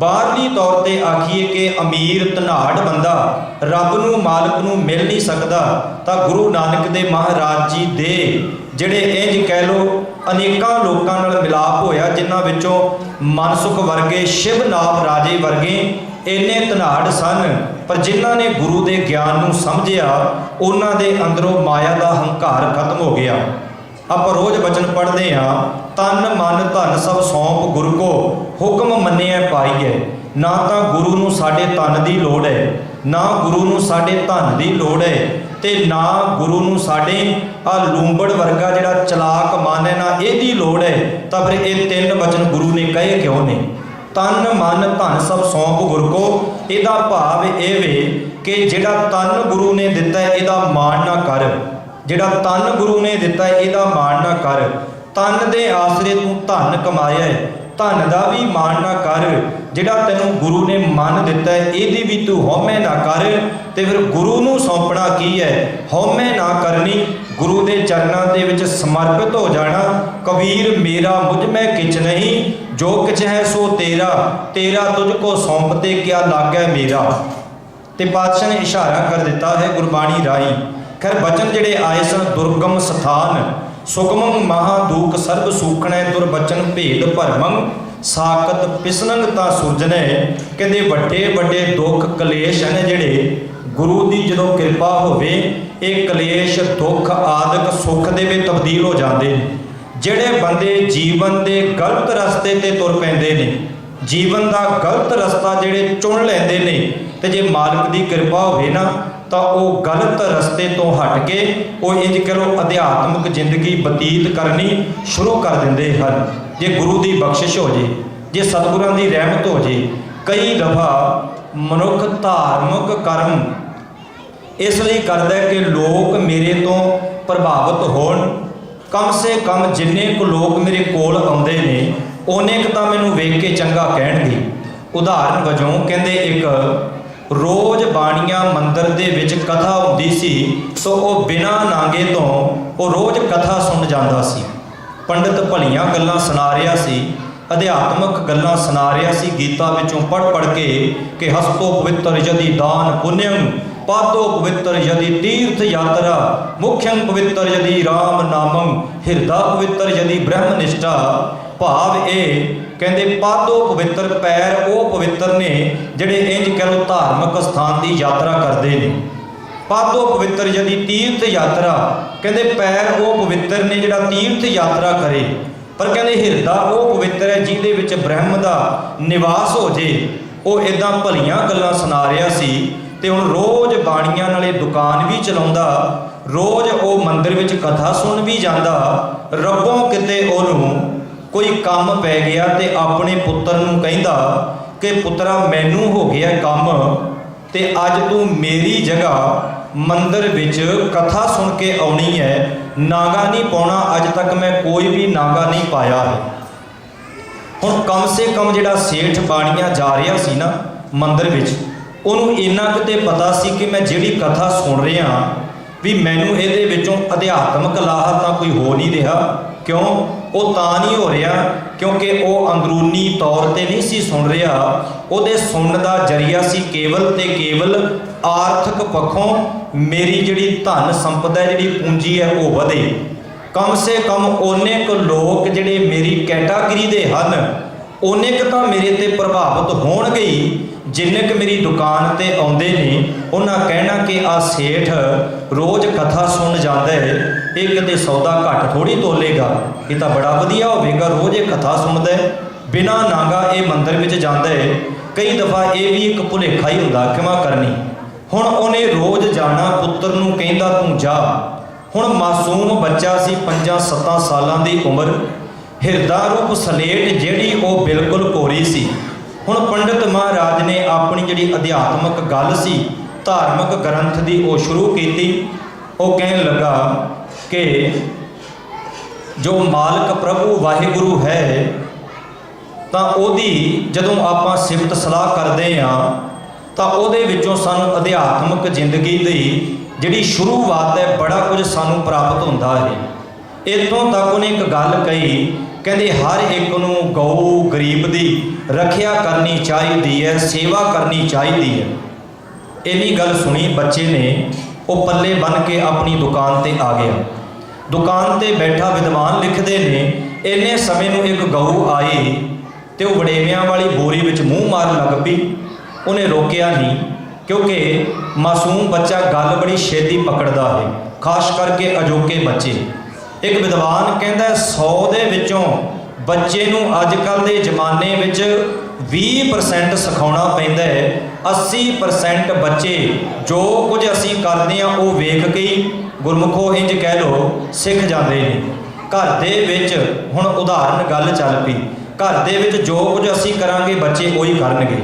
ਬਾਹਰਲੀ ਤੌਰ ਤੇ ਆਖੀਏ ਕਿ ਅਮੀਰ, ਧਨਾੜ ਬੰਦਾ ਰੱਬ ਨੂੰ, ਮਾਲਕ ਨੂੰ ਮਿਲ ਨਹੀਂ ਸਕਦਾ, ਤਾਂ ਗੁਰੂ ਨਾਨਕ ਦੇ ਮਹਾਰਾਜ ਜੀ ਦੇ ਜਿਹੜੇ ਇੰਜ ਕਹਿ ਲੋ ਅਨੇਕਾਂ ਲੋਕਾਂ ਨਾਲ ਮਿਲਾਪ ਹੋਇਆ, ਜਿਨ੍ਹਾਂ ਵਿੱਚੋਂ ਮਨਸੁਖ ਵਰਗੇ ਸ਼ਿਵਨਾਥ ਰਾਜੇ ਵਰਗੇ ਇੰਨੇ ਧਨਾੜ ਸਨ। ਪਰ ਜਿਨ੍ਹਾਂ ਨੇ ਗੁਰੂ ਦੇ ਗਿਆਨ ਨੂੰ ਸਮਝਿਆ, ਉਹਨਾਂ ਦੇ ਅੰਦਰੋਂ ਮਾਇਆ ਦਾ ਹੰਕਾਰ ਖਤਮ ਹੋ ਗਿਆ। ਆਪਾਂ ਰੋਜ਼ ਬਚਨ ਪੜ੍ਹਦੇ ਆ ਤਨ, ਮਨ, ਧਨ ਸਭ ਸੌਂਪ ਗੁਰ ਕੋ, ਹੁਕਮ ਮੰਨਿਆ ਪਾਈਐ। ਨਾ ਤਾਂ ਗੁਰੂ ਨੂੰ ਸਾਡੇ ਤਨ ਦੀ ਲੋੜ ਹੈ ਨਾ ਗੁਰੂ ਨੂੰ ਸਾਡੇ ਧਨ ਦੀ ਲੋੜ ਹੈ ਤੇ ਨਾ ਗੁਰੂ ਨੂੰ ਸਾਡੇ ਆ ਲੂੰਬੜ ਵਰਗਾ ਜਿਹੜਾ ਚਲਾਕ ਮਨ ਹੈ ਨਾ ਇਹਦੀ ਲੋੜ ਹੈ ਤਾਂ ਫਿਰ ਇਹ ਤਿੰਨ ਬਚਨ ਗੁਰੂ ਨੇ ਕਹੇ ਕਿਉਂ ਨੇ? ਤਨ, ਮਨ, ਧਨ ਸਭ ਸੌਂਪ ਗੁਰ ਕੋ, ਇਹਦਾ ਭਾਵ ਇਹ ਵੇ ਕਿ ਜਿਹੜਾ ਤਨ ਗੁਰੂ ਨੇ ਦਿੱਤਾ ਇਹਦਾ ਮਾਣ ਨਾ ਕਰ। ਜਿਹੜਾ ਤਨ ਗੁਰੂ ਨੇ ਦਿੱਤਾ ਇਹਦਾ ਮਾਣ ਨਾ ਕਰ। ਤਨ ਦੇ ਆਸਰੇ ਤੂੰ ਧਨ ਕਮਾਇਆ ਹੈ। ਧਨ ਦਾ ਵੀ ਮਾਣ ਨਾ ਕਰ। ਜਿਹੜਾ ਤੈਨੂੰ ਗੁਰੂ ਨੇ ਮਨ ਦਿੱਤਾ ਹੈ, ਇਹਦੀ ਵੀ ਤੂੰ ਹਉਮੈ ਨਾ ਕਰ। ਤੇ ਫਿਰ ਗੁਰੂ ਨੂੰ ਸੌਂਪਣਾ ਕੀ ਹੈ? ਹਉਮੈ ਨਾ ਕਰਨੀ, ਗੁਰੂ ਦੇ ਚਰਨਾਂ ਦੇ ਵਿੱਚ ਸਮਰਪਿਤ ਹੋ ਜਾਣਾ। ਕਬੀਰ, ਮੇਰਾ, ਮੁਝ ਮੈਂ ਕਿਛ ਨਹੀਂ। ਜੋ ਕਿਛ ਹੈ ਸੋ ਤੇਰਾ। ਤੇਰਾ ਤੁਝ ਕੋ ਸੌਂਪ ਤੇ ਕਿਆ ਲਾਗੈ ਮੇਰਾ? ਤੇ ਪਾਤਸ਼ਾਹ ਨੇ ਇਸ਼ਾਰਾ ਕਰ ਦਿੱਤਾ ਹੈ ਗੁਰਬਾਣੀ ਰਾਹੀਂ। ਖੈਰ ਬਚਨ ਜਿਹੜੇ ਆਏ ਸਨ ਦੁਰਗਮ ਸਥਾਨ ਸੁਗਮੰ ਮਹਾਦੂਕ ਸਰਬ ਸੂਖਣੈ, ਦੁਰਬਚਨ ਭੇਦ ਭਰਮੰ ਸਾਕਤ ਪਿਸਨੰਗ ਤਾਂ ਸੁਰਜਨੈ, ਕਹਿੰਦੇ ਵੱਡੇ ਵੱਡੇ ਦੁੱਖ ਕਲੇਸ਼ ਹਨ ਜਿਹੜੇ, ਗੁਰੂ ਦੀ ਜਦੋਂ ਕਿਰਪਾ ਹੋਵੇ, ਇਹ ਕਲੇਸ਼, ਦੁੱਖ, ਆਦਿਕ ਸੁੱਖ ਦੇ ਵਿੱਚ ਤਬਦੀਲ ਹੋ ਜਾਂਦੇ ਨੇ। ਜਿਹੜੇ ਬੰਦੇ ਜੀਵਨ ਦੇ ਗਲਤ ਰਸਤੇ ਤੇ ਤੁਰ ਪੈਂਦੇ ਨੇ, ਜੀਵਨ ਦਾ ਗਲਤ ਰਸਤਾ ਜਿਹੜੇ ਚੁਣ ਲੈਂਦੇ ਨੇ, ਤੇ ਜੇ ਮਾਲਕ ਦੀ ਕਿਰਪਾ ਹੋਵੇ ਨਾ ਤਾਂ ਉਹ ਗਲਤ ਰਸਤੇ ਤੋਂ ਹਟ ਕੇ ਉਹ ਇੰਜ ਕਰੋ ਅਧਿਆਤਮਿਕ ਜ਼ਿੰਦਗੀ ਬਤੀਤ ਕਰਨੀ ਸ਼ੁਰੂ ਕਰ ਦਿੰਦੇ ਹਨ। ਜੇ ਗੁਰੂ ਦੀ ਬਖਸ਼ਿਸ਼ ਹੋ ਜੇ ਜੇ ਸਤਿਗੁਰਾਂ ਦੀ ਰਹਿਮਤ ਹੋ ਜੇ, ਕਈ ਦਫਾ ਮਨੁੱਖ ਧਾਰਮਿਕ ਕਰਮ ਇਸ ਲਈ ਕਰਦਾ ਕਿ ਲੋਕ ਮੇਰੇ ਤੋਂ ਪ੍ਰਭਾਵਿਤ ਹੋਣ। ਕਮ ਸੇ ਕਮ ਜਿੰਨੇ ਕੁ ਲੋਕ ਮੇਰੇ ਕੋਲ ਆਉਂਦੇ ਨੇ, ਉਹਨੇ ਕੁ ਤਾਂ ਮੈਨੂੰ ਵੇਖ ਕੇ ਚੰਗਾ ਕਹਿਣਗੇ। ਉਦਾਹਰਨ ਵਜੋਂ ਕਹਿੰਦੇ ਇੱਕ ਰੋਜ਼ ਬਾਣੀਆਂ ਮੰਦਰ ਦੇ ਵਿੱਚ ਕਥਾ ਹੁੰਦੀ ਸੀ, ਸੋ ਉਹ ਬਿਨਾਂ ਨਾਂਗੇ ਤੋਂ ਉਹ ਰੋਜ਼ ਕਥਾ ਸੁਣ ਜਾਂਦਾ ਸੀ। ਪੰਡਿਤ ਭਲੀਆਂ ਗੱਲਾਂ ਸੁਣਾ ਰਿਹਾ ਸੀ, ਅਧਿਆਤਮਕ ਗੱਲਾਂ ਸੁਣਾ ਰਿਹਾ ਸੀ, ਗੀਤਾ ਵਿੱਚੋਂ ਪੜ ਪੜ ਕੇ ਕਿ ਹਸਤੋ ਪਵਿੱਤਰ ਯਦੀ ਦਾਨ ਪੁੰਨਯੰ ਪਾਦੋ ਪਵਿੱਤਰ ਯਦੀ ਤੀਰਥ ਯਾਤਰਾ ਮੁਖਯੰ ਪਵਿੱਤਰ ਜਦੀ RAM ਨਾਮੰ, ਹਿਰਦਾ ਪਵਿੱਤਰ ਜਦੀ ਬ੍ਰਹਮ ਨਿਸ਼ਟਾ ਭਾਵ ਇਹ ਕਹਿੰਦੇ, ਪਾਦੋ ਪਵਿੱਤਰ ਪੈਰ, ਉਹ ਪਵਿੱਤਰ ਨੇ ਜਿਹੜੇ ਇੰਜ ਕਹਿ ਲਓ ਧਾਰਮਿਕ ਸਥਾਨ ਦੀ ਯਾਤਰਾ ਕਰਦੇ ਨੇ। ਪਾਦੋ ਪਵਿੱਤਰ ਯਦੀ ਤੀਰਥ ਯਾਤਰਾ। ਕਹਿੰਦੇ, ਪੈਰ ਉਹ ਪਵਿੱਤਰ ਨੇ ਜਿਹੜਾ ਤੀਰਥ ਯਾਤਰਾ ਕਰੇ। ਪਰ ਕਹਿੰਦੇ, ਹਿਰਦਾ ਉਹ ਪਵਿੱਤਰ ਹੈ ਜਿਹਦੇ ਵਿੱਚ ਬ੍ਰਹਮ ਦਾ ਨਿਵਾਸ ਹੋ ਜੇ। ਉਹ ਇਦਾਂ ਭਲੀਆਂ ਗੱਲਾਂ ਸੁਣਾ ਰਿਹਾ ਸੀ ਤੇ ਹੁਣ ਰੋਜ਼ ਬਾਣੀਆਂ ਨਾਲੇ ਦੁਕਾਨ ਵੀ ਚਲਾਉਂਦਾ, ਰੋਜ਼ ਉਹ ਮੰਦਿਰ ਵਿੱਚ ਕਥਾ ਸੁਣ ਵੀ ਜਾਂਦਾ। ਰੱਬੋਂ ਕਿਤੇ ਉਹਨੂੰ ਕੋਈ ਕੰਮ ਪੈ ਗਿਆ ਤੇ ਆਪਣੇ ਪੁੱਤਰ ਨੂੰ ਕਹਿੰਦਾ ਕਿ ਪੁੱਤਰਾ, ਮੈਨੂੰ ਹੋ ਗਿਆ ਕੰਮ ਤੇ ਅੱਜ ਤੂੰ ਮੇਰੀ ਜਗ੍ਹਾ ਮੰਦਰ ਵਿੱਚ ਕਥਾ ਸੁਣ ਕੇ ਆਉਣੀ ਹੈ। ਨਾਗਾ ਨਹੀਂ ਪਾਉਣਾ, ਅੱਜ ਤੱਕ ਮੈਂ ਕੋਈ ਵੀ ਨਾਗਾ ਨਹੀਂ ਪਾਇਆ ਹੈ। ਹੁਣ ਕਮ ਸੇ ਕਮ ਜਿਹੜਾ ਸੇਠ ਬਾਣੀਆਂ ਜਾ ਰਿਹਾ ਸੀ ਨਾ ਮੰਦਰ ਵਿੱਚ, ਉਹਨੂੰ ਇੰਨਾ ਕੁ ਕਿਤੇ ਪਤਾ ਸੀ ਕਿ ਮੈਂ ਜਿਹੜੀ ਕਥਾ ਸੁਣ ਰਿਹਾ ਵੀ ਮੈਨੂੰ ਇਹਦੇ ਵਿੱਚੋਂ ਅਧਿਆਤਮਕ ਲਾਹਾ ਤਾਂ ਕੋਈ ਹੋ ਨਹੀਂ ਰਿਹਾ। ਕਿਉਂ? ਉਹ ਤਾਂ ਨਹੀਂ ਹੋ ਰਿਹਾ ਕਿਉਂਕਿ ਉਹ ਅੰਦਰੂਨੀ ਤੌਰ ਤੇ ਨਹੀਂ ਸੀ ਸੁਣ ਰਿਹਾ। ਉਹਦੇ ਸੁਣਨ ਦਾ ਜਰੀਆ ਸੀ ਕੇਵਲ ਤੇ ਕੇਵਲ ਆਰਥਿਕ ਪੱਖੋਂ ਮੇਰੀ ਜਿਹੜੀ ਧਨ ਸੰਪਦਾ ਹੈ, ਜਿਹੜੀ ਪੂੰਜੀ ਹੈ ਉਹ ਵਧੇ। ਕਮ ਸੇ ਕਮ ਉਹਨੇ ਕੁ ਲੋਕ ਜਿਹੜੇ ਮੇਰੀ ਕੈਟਾਗਰੀ ਦੇ ਹਨ ਉਹਨੇ ਕੁ ਤਾਂ ਮੇਰੇ ਤੇ ਪ੍ਰਭਾਵਿਤ ਹੋਣਗੇ ਹੀ। ਜਿੰਨੇ ਕੁ ਮੇਰੀ ਦੁਕਾਨ ਤੇ ਆਉਂਦੇ ਨੇ ਉਹਨਾਂ ਕਹਿਣਾ ਕਿ ਆ ਸੇਠ ਰੋਜ਼ ਕਥਾ ਸੁਣ ਜਾਂਦਾ ਹੈ। ਇਹ ਕਿਤੇ ਸੌਦਾ ਘੱਟ ਥੋੜੀ ਤੋਲੇਗਾ, ਇਹ ਤਾਂ ਬੜਾ ਵਧੀਆ ਹੋਵੇਗਾ, ਰੋਜ਼ ਇਹ ਕਥਾ ਸੁਣਦਾ ਹੈ। ਬਿਨਾਂ ਨਾਗਾ ਇਹ ਮੰਦਿਰ ਵਿੱਚ ਜਾਂਦਾ ਹੈ। ਕਈ ਦਫਾ ਇਹ ਵੀ ਇੱਕ ਭੁਲੇਖਾ ਹੀ ਹੁੰਦਾ, ਖਿਮਾ ਕਰਨੀ। ਹੁਣ ਉਹਨੇ ਰੋਜ਼ ਜਾਣਾ ਪੁੱਤਰ ਨੂੰ ਕਹਿੰਦਾ, ਤੂੰ ਜਾ। ਹੁਣ ਮਾਸੂਮ ਬੱਚਾ ਸੀ 5-7 ਸਾਲਾਂ ਦੀ ਉਮਰ। ਹਿਰਦਾ ਰੂਪ ਸਲੇਟ ਜਿਹੜੀ ਉਹ ਬਿਲਕੁਲ ਕੋਰੀ ਸੀ। ਹੁਣ ਪੰਡਿਤ ਮਹਾਰਾਜ ਨੇ ਆਪਣੀ ਜਿਹੜੀ ਅਧਿਆਤਮਕ ਗੱਲ ਸੀ, ਧਾਰਮਿਕ ਗ੍ਰੰਥ ਦੀ ਉਹ ਸ਼ੁਰੂ ਕੀਤੀ। ਉਹ ਕਹਿਣ ਲੱਗਾ ਕਿ ਜੋ ਮਾਲਕ ਪ੍ਰਭੂ ਵਾਹਿਗੁਰੂ ਹੈ, ਤਾਂ ਉਹਦੀ ਜਦੋਂ ਆਪਾਂ ਸਿਫਤ ਸਲਾਹ ਕਰਦੇ ਆ ਤਾਂ ਉਹਦੇ ਵਿੱਚੋਂ ਸਾਨੂੰ ਅਧਿਆਤਮਿਕ ਜ਼ਿੰਦਗੀ ਦੀ ਜਿਹੜੀ ਸ਼ੁਰੂਆਤ ਹੈ, ਬੜਾ ਕੁਝ ਸਾਨੂੰ ਪ੍ਰਾਪਤ ਹੁੰਦਾ ਹੈ। ਇਤੋਂ ਤੱਕ ਉਹਨੇ ਇੱਕ ਗੱਲ ਕਹੀ, ਕਹਿੰਦੇ ਹਰ ਇੱਕ ਨੂੰ ਗਊ ਗਰੀਬ ਦੀ ਰੱਖਿਆ ਕਰਨੀ ਚਾਹੀਦੀ ਹੈ, ਸੇਵਾ ਕਰਨੀ ਚਾਹੀਦੀ ਹੈ। ਇੰਨੀ ਗੱਲ ਸੁਣੀ ਬੱਚੇ ਨੇ, ਉਹ ਪੱਲੇ ਬੰਨ ਕੇ ਆਪਣੀ ਦੁਕਾਨ ਤੇ ਆ ਗਿਆ। ਦੁਕਾਨ ਤੇ ਬੈਠਾ ਵਿਦਵਾਨ ਲਿਖਦੇ ਨੇ, ਇੰਨੇ ਸਮੇਂ ਨੂੰ ਇੱਕ ਗਊ ਆਈ ਤੇ ਉਹ ਵੜੇਵਿਆਂ ਵਾਲੀ ਬੋਰੀ ਵਿੱਚ ਮੂੰਹ ਮਾਰਨ ਲੱਗ ਪਈ। ਉਹਨੇ ਰੋਕਿਆ ਨਹੀਂ, ਕਿਉਂਕਿ ਮਾਸੂਮ ਬੱਚਾ ਗੱਲ ਬੜੀ ਛੇਤੀ ਪਕੜਦਾ ਹੈ, ਖਾਸ ਕਰਕੇ ਅਜੋਕੇ ਬੱਚੇ। ਇੱਕ ਵਿਦਵਾਨ ਕਹਿੰਦਾ 100 ਦੇ ਵਿੱਚੋਂ ਬੱਚੇ ਨੂੰ ਅੱਜ ਕੱਲ ਦੇ ਜ਼ਮਾਨੇ ਵਿੱਚ 20% ਸਿਖਾਉਣਾ ਪੈਂਦਾ ਹੈ। 80% ਬੱਚੇ ਜੋ ਕੁਝ ਅਸੀਂ ਕਰਦੇ ਆ ਉਹ ਵੇਖ ਕੇ ਹੀ ਗੁਰਮੁਖੋ ਇੰਜ ਕਹਿ ਲੋ ਸਿੱਖ ਜਾਂਦੇ ਨੇ। ਘਰ ਦੇ ਵਿੱਚ ਹੁਣ ਉਦਾਹਰਨ ਗੱਲ ਚੱਲ ਪਈ। ਘਰ ਦੇ ਵਿੱਚ ਜੋ ਕੁਝ ਅਸੀਂ ਕਰਾਂਗੇ, ਬੱਚੇ ਉਹੀ ਕਰਨਗੇ।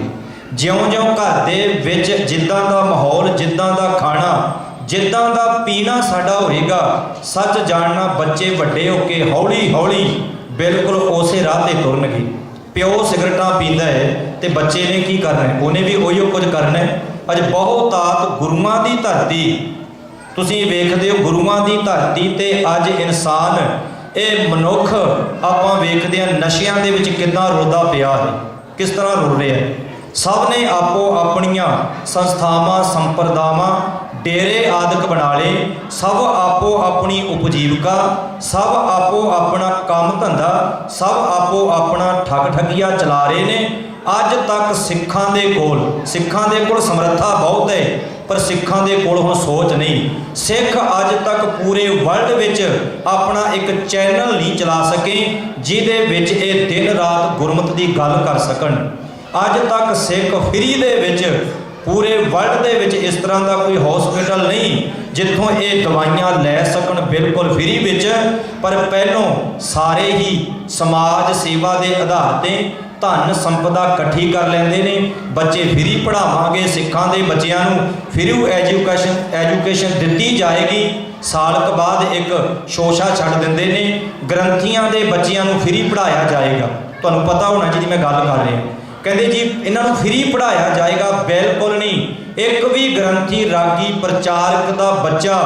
ਜਿਉਂ-ਜਿਉਂ ਘਰ ਦੇ ਵਿੱਚ ਜਿੱਦਾਂ ਦਾ ਮਾਹੌਲ, ਜਿੱਦਾਂ ਦਾ ਖਾਣਾ, ਜਿੱਦਾਂ ਦਾ ਪੀਣਾ ਸਾਡਾ ਹੋਏਗਾ, ਸੱਚ ਜਾਣਨਾ ਬੱਚੇ ਵੱਡੇ ਹੋ ਕੇ ਹੌਲੀ-ਹੌਲੀ ਬਿਲਕੁਲ ਉਸੇ ਰਾਹ ਤੇ ਤੁਰਨਗੇ। ਪਿਓ ਸਿਗਰਟਾਂ ਪੀਂਦਾ ਹੈ ਤੇ ਬੱਚੇ ਨੇ ਕੀ ਕਰਨਾ ਉਹਨੇ ਵੀ ਉਹੀਓ ਕੁਝ ਕਰਨਾ ਹੈ। ਅੱਜ ਬਹੁਤਾਤ ਗੁਰੂਆਂ ਦੀ ਧਰਤੀ ਤੁਸੀਂ ਵੇਖਦੇ ਹੋ ਗੁਰੂਆਂ ਦੀ ਧਰਤੀ ਤੇ ਅੱਜ ਇਨਸਾਨ, ਇਹ ਮਨੁੱਖ ਆਪਾਂ ਵੇਖਦੇ ਹਾਂ ਨਸ਼ਿਆਂ ਦੇ ਵਿੱਚ ਕਿੰਨਾ ਰੁਲਦਾ ਪਿਆ ਹੈ, ਕਿਸ ਤਰ੍ਹਾਂ ਰੁਲ ਰਿਹਾ ਹੈ। ਸਭ ਨੇ ਆਪੋ ਆਪਣੀਆਂ ਸੰਸਥਾਵਾਂ, ਸੰਪਰਦਾਵਾਂ ਡੇਰੇ ਆਦਿਕ ਬਣਾ ਲਏ, ਸਭ ਆਪੋ ਆਪਣੀ ਉਪਜੀਵਕਾ, ਸਭ ਆਪੋ ਆਪਣਾ ਕੰਮ ਧੰਦਾ, ਸਭ ਆਪੋ ਆਪਣਾ ਠੱਗ ਠੱਗੀਆਂ ਚਲਾ ਰਹੇ ਨੇ ਅੱਜ ਤੱਕ ਸਿੱਖਾਂ ਦੇ ਕੋਲ, ਸਿੱਖਾਂ ਦੇ ਕੋਲ ਸਮਰੱਥਾ ਬਹੁਤ ਹੈ, ਪਰ ਸਿੱਖਾਂ ਦੇ ਕੋਲ ਹੁਣ ਸੋਚ ਨਹੀਂ। ਸਿੱਖ ਅੱਜ ਤੱਕ ਪੂਰੇ ਵਰਲਡ ਵਿੱਚ ਆਪਣਾ ਇੱਕ ਚੈਨਲ ਨਹੀਂ ਚਲਾ ਸਕੇ, ਜਿਹਦੇ ਵਿੱਚ ਇਹ ਦਿਨ ਰਾਤ ਗੁਰਮਤ ਦੀ ਗੱਲ ਕਰ ਸਕਣ। ਅੱਜ ਤੱਕ ਸਿੱਖ ਫ੍ਰੀ ਦੇ ਵਿੱਚ, ਪੂਰੇ ਵਰਲਡ ਦੇ ਵਿੱਚ ਇਸ ਤਰ੍ਹਾਂ ਦਾ ਕੋਈ ਹਸਪੀਟਲ ਨਹੀਂ, ਜਿੱਥੋਂ ਇਹ ਦਵਾਈਆਂ ਲੈ ਸਕਣ ਬਿਲਕੁਲ ਫ੍ਰੀ ਵਿੱਚ, ਪਰ ਪਹਿਲੋਂ ਸਾਰੇ ਹੀ ਸਮਾਜ ਸੇਵਾ ਦੇ ਆਧਾਰ ਤੇ ਧਨ ਸੰਪਦਾ ਇਕੱਠੀ ਕਰ ਲੈਂਦੇ ਨੇ, ਬੱਚੇ ਫ੍ਰੀ ਪੜਾਵਾਂਗੇ ਸਿੱਖਾਂ ਦੇ ਬੱਚਿਆਂ ਨੂੰ, ਫ੍ਰੀ ਐਜੂਕੇਸ਼ਨ ਐਜੂਕੇਸ਼ਨ ਦਿੱਤੀ ਜਾਏਗੀ। ਸਾਲ ਕੁ ਬਾਅਦ ਇੱਕ ਸ਼ੋਸ਼ਾ ਛੱਡ ਦਿੰਦੇ ਨੇ, ਗ੍ਰੰਥੀਆਂ ਦੇ ਬੱਚਿਆਂ ਨੂੰ ਫ੍ਰੀ ਪੜਾਇਆ ਜਾਏਗਾ। ਤੁਹਾਨੂੰ ਪਤਾ ਹੋਣਾ ਜਿਹਦੀ ਮੈਂ ਗੱਲ ਕਰ ਰਿਹਾ ਕਹਿੰਦੇ ਜੀ, ਇਹਨਾਂ ਨੂੰ ਫ੍ਰੀ ਪੜਾਇਆ ਜਾਏਗਾ, ਬਿਲਕੁਲ ਨਹੀਂ। ਇੱਕ ਵੀ ਗ੍ਰੰਥੀ, ਰਾਗੀ, ਪ੍ਰਚਾਰਕ ਦਾ ਬੱਚਾ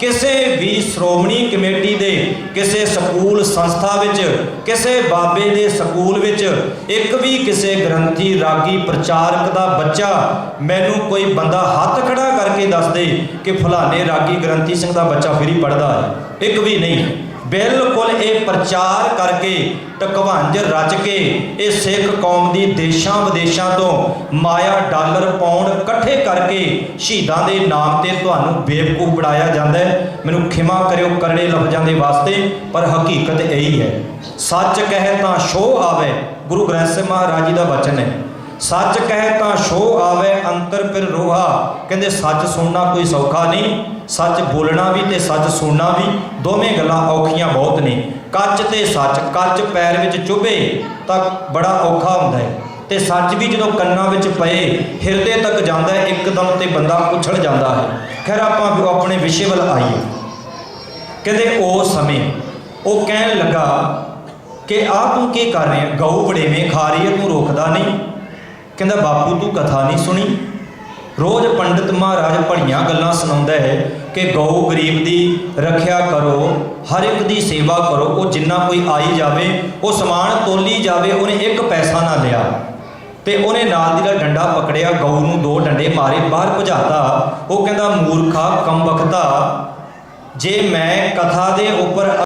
ਕਿਸੇ ਵੀ ਸ਼੍ਰੋਮਣੀ ਕਮੇਟੀ ਦੇ, ਕਿਸੇ ਸਕੂਲ ਸੰਸਥਾ ਵਿੱਚ, ਕਿਸੇ ਬਾਬੇ ਦੇ ਸਕੂਲ ਵਿੱਚ, ਇੱਕ ਵੀ ਕਿਸੇ ਗ੍ਰੰਥੀ, ਰਾਗੀ, ਪ੍ਰਚਾਰਕ ਦਾ ਬੱਚਾ ਮੈਨੂੰ ਕੋਈ ਬੰਦਾ ਹੱਥ ਖੜਾ ਕਰਕੇ ਦੱਸ ਦੇ ਕਿ ਫਲਾਣੇ ਰਾਗੀ ਗ੍ਰੰਥੀ ਸਿੰਘ ਦਾ ਬੱਚਾ ਫ੍ਰੀ ਪੜਦਾ ਹੈ। ਇੱਕ ਵੀ ਨਹੀਂ। ਬਿਲਕੁਲ ਇਹ ਪ੍ਰਚਾਰ ਕਰਕੇ ਟਕਵੰਜ ਰਚ ਕੇ ਇਹ ਸਿੱਖ ਕੌਮ ਦੀ ਦੇਸ਼ਾਂ ਵਿਦੇਸ਼ਾਂ ਤੋਂ ਮਾਇਆ ਡਾਲਰ ਪੌਂਡ ਇਕੱਠੇ ਕਰਕੇ ਸ਼ਹੀਦਾਂ ਦੇ ਨਾਮ ਤੇ ਤੁਹਾਨੂੰ ਬੇਵਕੂਫ ਬਣਾਇਆ ਜਾਂਦਾ ਹੈ। ਮੈਨੂੰ ਖਿਮਾ ਕਰਿਓ ਕਰੜੇ ਲਫ਼ਜ਼ਾਂ ਦੇ ਵਾਸਤੇ, ਪਰ ਹਕੀਕਤ ਇਹੀ ਹੈ। ਸੱਚ ਕਹੇ ਤਾਂ ਸ਼ੋਅ ਆਵੇ। ਗੁਰੂ ਗ੍ਰੰਥ ਸਾਹਿਬ ਮਹਾਰਾਜ ਜੀ ਦਾ ਬਚਨ ਹੈ। ਸੱਚ ਕਹਿ ਤਾਂ ਸ਼ੋ ਆਵੇ, ਅੰਤਰ ਫਿਰ ਰੋਹਾ। ਕਹਿੰਦੇ ਸੱਚ ਸੁਣਨਾ ਕੋਈ ਸੌਖਾ ਨਹੀਂ, ਸੱਚ ਬੋਲਣਾ ਵੀ ਤੇ ਸੱਚ ਸੁਣਨਾ ਵੀ ਦੋਵੇਂ ਗੱਲਾਂ ਔਖੀਆਂ ਬਹੁਤ ਨੇ। ਕੱਚ ਤੇ ਸੱਚ, ਕੱਚ ਪੈਰ ਵਿੱਚ ਚੁਭੇ ਤਾਂ ਬੜਾ ਔਖਾ ਹੁੰਦਾ ਹੈ। ਤੇ ਸੱਚ ਵੀ ਜਦੋਂ ਕੰਨਾਂ ਵਿੱਚ ਪਏ, ਹਿਰਦੇ ਤੱਕ ਜਾਂਦਾ ਹੈ, ਇੱਕਦਮ ਤੇ ਬੰਦਾ ਉਛੜ ਜਾਂਦਾ ਹੈ। ਖੈਰ, ਆਪਾਂ ਆਪਣੇ ਵਿਸ਼ੇ ਵੱਲ ਆਈਏ। ਕਹਿੰਦੇ ਉਹ ਸਮੇਂ, ਉਹ ਕਹਿਣ ਲੱਗਾ ਕਿ ਆ ਤੂੰ ਕੀ ਕਰ ਰਿਹਾ ਗਊ ਬੜੇਵੇਂ ਖਾ ਰਹੀ ਹੈ ਤੂੰ ਰੋਕਦਾ ਨਹੀਂ। ਕਹਿੰਦਾ, ਬਾਪੂ, ਤੂੰ ਕਥਾ ਨਹੀਂ ਸੁਣੀ? ਰੋਜ਼ ਪੰਡਿਤ ਮਹਾਰਾਜ ਭੜੀਆਂ ਗੱਲਾਂ ਸੁਣਾਉਂਦਾ ਹੈ ਕਿ ਗਊ ਗਰੀਬ ਦੀ ਰੱਖਿਆ ਕਰੋ, ਹਰ ਇੱਕ ਦੀ ਸੇਵਾ ਕਰੋ, ਉਹ ਜਿੰਨਾ ਕੋਈ ਆਈ ਜਾਵੇ, ਉਹ ਸਮਾਨ ਤੋਲੀ ਜਾਵੇ, ਉਹਨੇ ਇੱਕ ਪੈਸਾ ਨਾ ਲਿਆ। ਤੇ ਉਹਨੇ ਨਾਲ ਦੀ ਨਾਲ ਡੰਡਾ ਪਕੜਿਆ, ਗਊ ਨੂੰ ਦੋ ਡੰਡੇ ਮਾਰੇ, ਬਾਹਰ ਭਜਾਤਾ। ਉਹ ਕਹਿੰਦਾ, ਮੂਰਖਾ ਕਮ ਜੇ ਮੈਂ ਕਥਾ ਦੇ ਉੱਪਰ